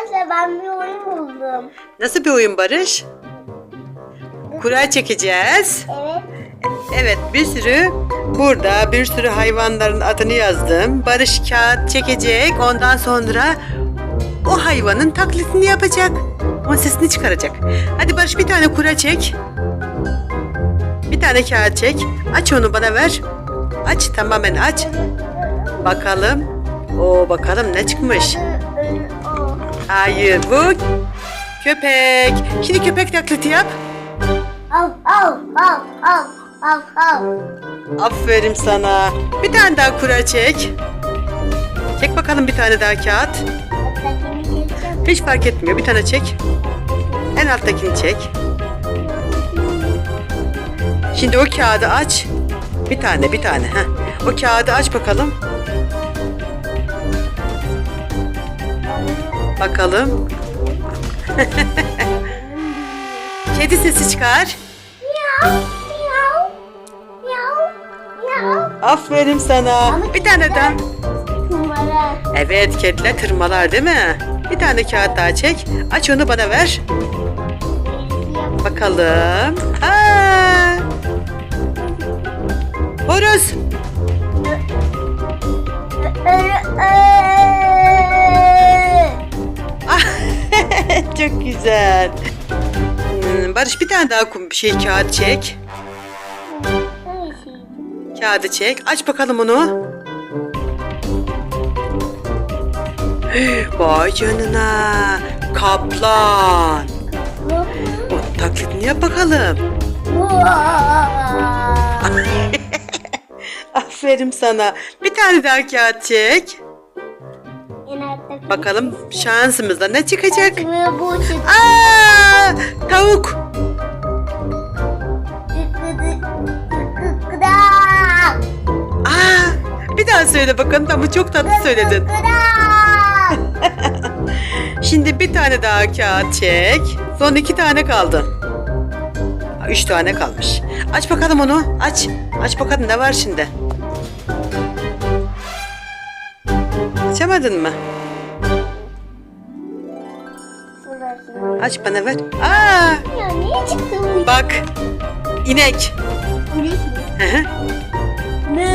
Arkadaşlar ben bir oyun buldum. Nasıl bir oyun Barış? Kura çekeceğiz. Evet. Evet bir sürü burada bir sürü hayvanların adını yazdım. Barış kağıt çekecek ondan sonra o hayvanın taklitini yapacak. Onun sesini çıkaracak. Hadi Barış bir tane kura çek. Bir tane kağıt çek. Aç onu bana ver. Aç tamamen aç. Bakalım. Oo bakalım ne çıkmış. Hayır bu köpek. Şimdi köpek taklidi yap. Al al al al al al. Aferin sana. Bir tane daha kura çek. Çek bakalım bir tane daha kağıt. Hiç fark etmiyor. Bir tane çek. En alttakini çek. Şimdi o kağıdı aç. Bir tane, bir tane. Heh. O kağıdı aç bakalım. Bakalım. Kedi sesi çıkar. Aferin sana. Bir tane daha. Evet kediler tırmalar değil mi? Bir tane kağıt daha çek. Aç onu bana ver. Bakalım. Aa! Horoz. Çok güzel. Hmm, Barış bir tane daha kum- şey kağıt çek. Kağıdı çek. Aç bakalım onu. Vay canına. Kaplan. O taklidini yap bakalım. Aferin sana. Bir tane daha kağıt çek. Bakalım şansımızda ne çıkacak? Bu çıktı. Aa, tavuk. Aa, bir daha söyle bakalım. Ama çok tatlı söyledin. Şimdi bir tane daha kağıt çek. Son iki tane kaldı. Üç tane kalmış. Aç bakalım onu. Aç. Aç bakalım ne var şimdi. Açamadın mı? Aç bana ver. Aa, Ya niye çıktı bu? bak. İnek. İnek mi? Mö.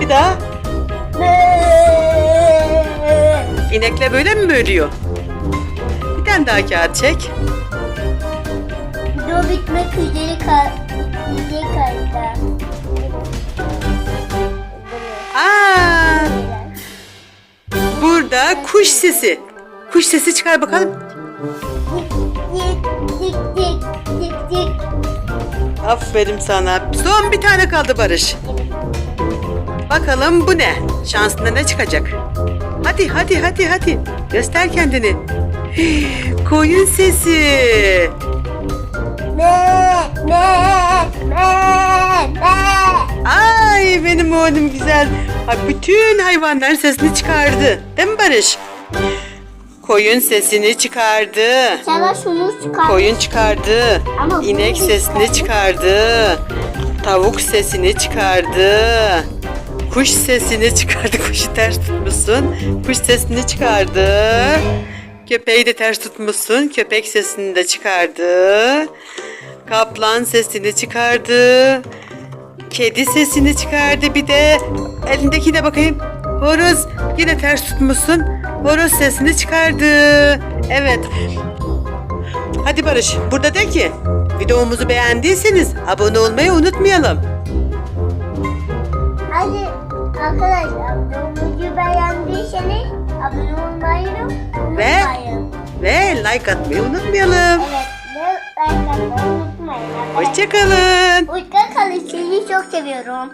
bir daha. Mö. İnekle böyle mi bölüyor? Bir tane daha kağıt çek. Video bitmek. Üzere kaldı. Kuş sesi. Kuş sesi çıkar bakalım. Tik tik tik tik tik. Aferin sana. Son bir tane kaldı Barış. Bakalım bu ne? Şansında ne çıkacak? Hadi hadi hadi hadi. Göster kendini. Koyun sesi. Me me me me. Ay benim oğlum güzel. Ay, bütün hayvanlar sesini çıkardı. Değil mi Barış? Koyun sesini çıkardı. Sana şunu çıkar. Koyun çıkardı. Ama İnek bunu sesini çıkardı. Tavuk sesini çıkardı. Kuş sesini çıkardı. Kuşu ters tutmuşsun. Kuş sesini çıkardı. Köpeği de ters tutmuşsun. Köpek sesini de çıkardı. Kaplan sesini çıkardı. Kedi sesini çıkardı bir de. Elindekine bakayım. Horoz yine ters tutmuşsun. Horoz sesini çıkardı. Evet. Hadi Barış, burada de ki videomuzu beğendiyseniz abone olmayı unutmayalım. Hadi arkadaşlar videomuzu beğendiyseniz abone olmayı Ve? unutmayın. Ve like atmayı unutmayalım. Evet ve like atmayı unutmayın. arkadaşlar. Hoşçakalın. Hoşça kalın. Sizi çok seviyorum.